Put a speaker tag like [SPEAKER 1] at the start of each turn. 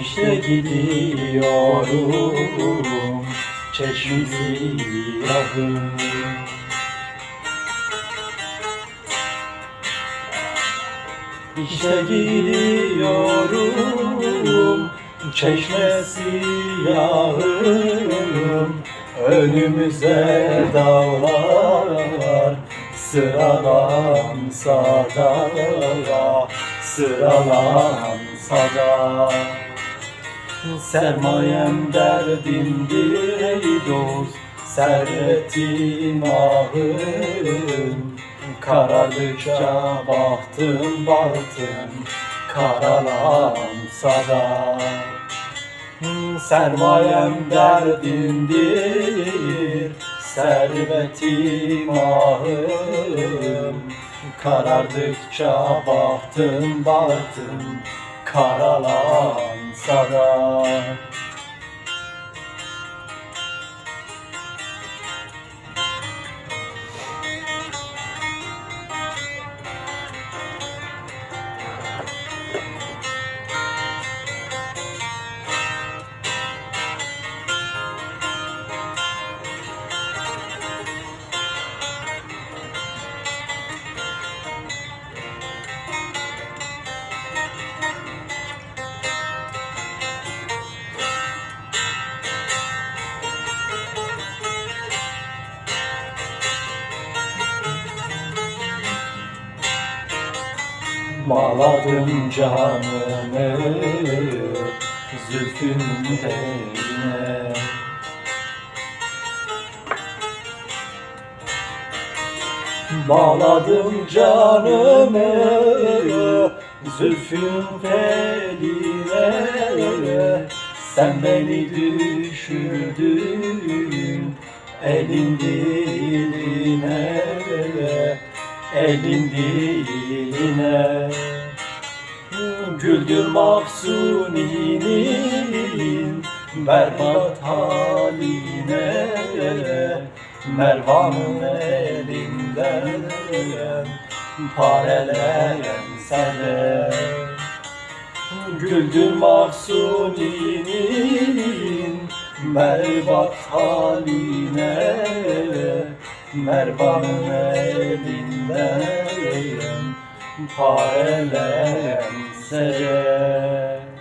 [SPEAKER 1] İşte gidiyorum. Çeşmesi siyahım İşte gidiyorum. Çeşmesi siyahım Önümüze dağlar sıralansa da Sıralansa da Sermayem derdimdir ey dost. Servetim ahım. Karardıkça bahtım bahtım. Karalansa da Sermayem derdimdir Servetim ahım. Karardıkça bahtım bahtım Karalansa da Bağladım canımı zülfün teline. Bağladım canımı zülfün teline. Sen beni düşürdün elin diline Elin diline Güldür Mahsuni'nin berbat haline Mervan'ın elinden pareleyen sene Güldür Mahsuni'nin berbat haline Mervan'ın elinden pareleyen sene